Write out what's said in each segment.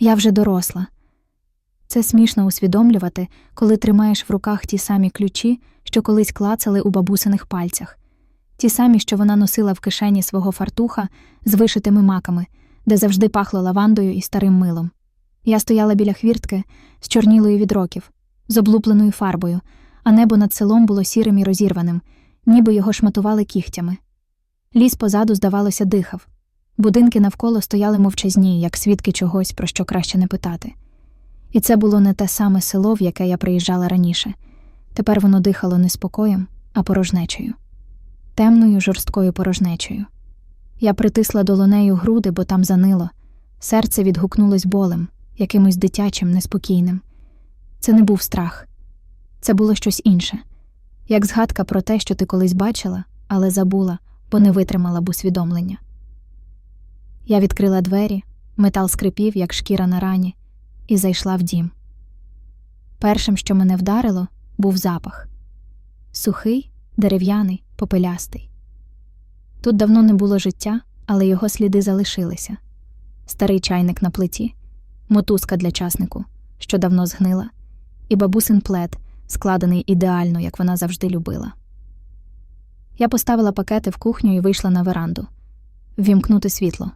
Я вже доросла. Це смішно усвідомлювати, коли тримаєш в руках ті самі ключі, що колись клацали у бабусиних пальцях, ті самі, що вона носила в кишені свого фартуха з вишитими маками, де завжди пахло лавандою і старим милом. Я стояла біля хвіртки з чорнілою від років, з облупленою фарбою, а небо над селом було сірим і розірваним, ніби його шматували кігтями. Ліс позаду, здавалося, дихав. Будинки навколо стояли мовчазні, як свідки чогось, про що краще не питати. І це було не те саме село, в яке я приїжджала раніше. Тепер воно дихало не спокоєм, а порожнечею, темною жорсткою порожнечею. Я притисла долонею груди, бо там занило. Серце відгукнулось болем, якимось дитячим, неспокійним. Це не був страх, це було щось інше, як згадка про те, що ти колись бачила, але забула, бо не витримала б усвідомлення. Я відкрила двері, метал скрипів, як шкіра на рані, і зайшла в дім. Першим, що мене вдарило, був запах сухий, дерев'яний, попелястий. Тут давно не було життя, але його сліди залишилися старий чайник на плиті, мотузка для часнику, що давно згнила, і бабусин плед, складений ідеально, як вона завжди любила. Я поставила пакети в кухню і вийшла на веранду ввімкнути світло.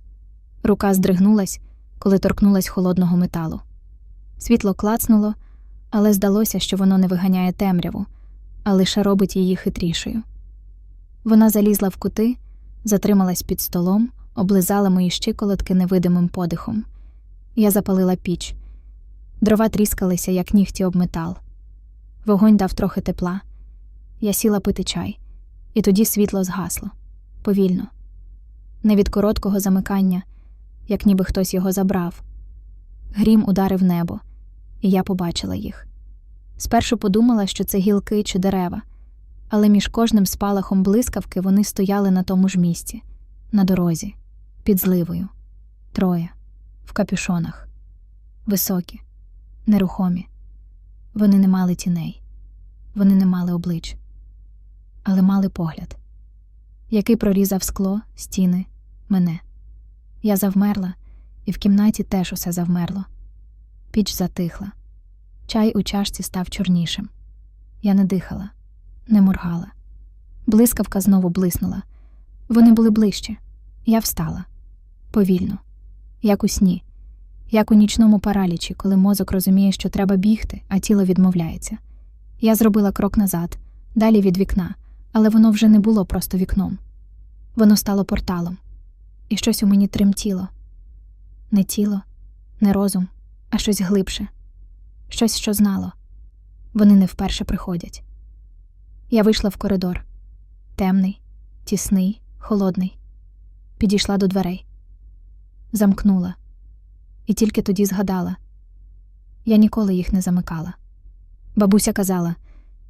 Рука здригнулась, коли торкнулась холодного металу. Світло клацнуло, але здалося, що воно не виганяє темряву, а лише робить її хитрішою. Вона залізла в кути, затрималась під столом, облизала мої щиколотки невидимим подихом. Я запалила піч. Дрова тріскалися, як нігті об метал. Вогонь дав трохи тепла. Я сіла пити чай, і тоді світло згасло повільно, не від короткого замикання, як ніби хтось його забрав. Грім ударив небо, і я побачила їх. Спершу подумала, що це гілки чи дерева, але між кожним спалахом блискавки вони стояли на тому ж місці, на дорозі, під зливою, троє, в капюшонах, високі, нерухомі. Вони не мали тіней, вони не мали облич, але мали погляд, який прорізав скло, стіни, мене. Я завмерла, і в кімнаті теж усе завмерло. Піч затихла. Чай у чашці став чорнішим. Я не дихала, не моргала. Блискавка знову блиснула. Вони були ближче. Я встала повільно, як у сні, як у нічному паралічі, коли мозок розуміє, що треба бігти, а тіло відмовляється. Я зробила крок назад, далі від вікна, але воно вже не було просто вікном. Воно стало порталом, і щось у мені тремтіло не тіло, не розум, а щось глибше, щось, що знало. Вони не вперше приходять. Я вийшла в коридор темний, тісний, холодний. Підійшла до дверей, замкнула, і тільки тоді згадала я ніколи їх не замикала. Бабуся казала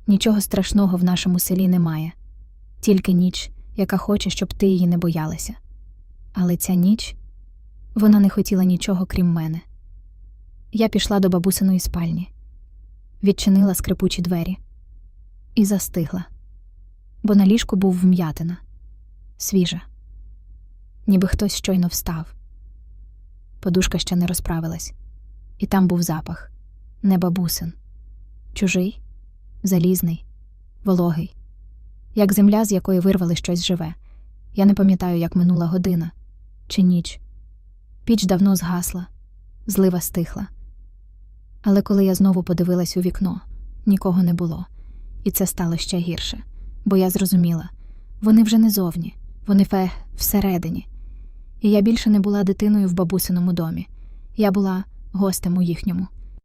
нічого страшного в нашому селі немає, тільки ніч, яка хоче, щоб ти її не боялася. Але ця ніч вона не хотіла нічого крім мене. Я пішла до бабусиної спальні, відчинила скрипучі двері і застигла, бо на ліжку був вм'ятина, свіжа, ніби хтось щойно встав. Подушка ще не розправилась, і там був запах не бабусин, чужий, залізний, вологий, як земля, з якої вирвали щось живе. Я не пам'ятаю, як минула година чи ніч. Піч давно згасла, злива стихла. Але коли я знову подивилась у вікно, нікого не було, і це стало ще гірше, бо я зрозуміла вони вже не зовні, вони фе всередині. І я більше не була дитиною в бабусиному домі, я була гостем у їхньому.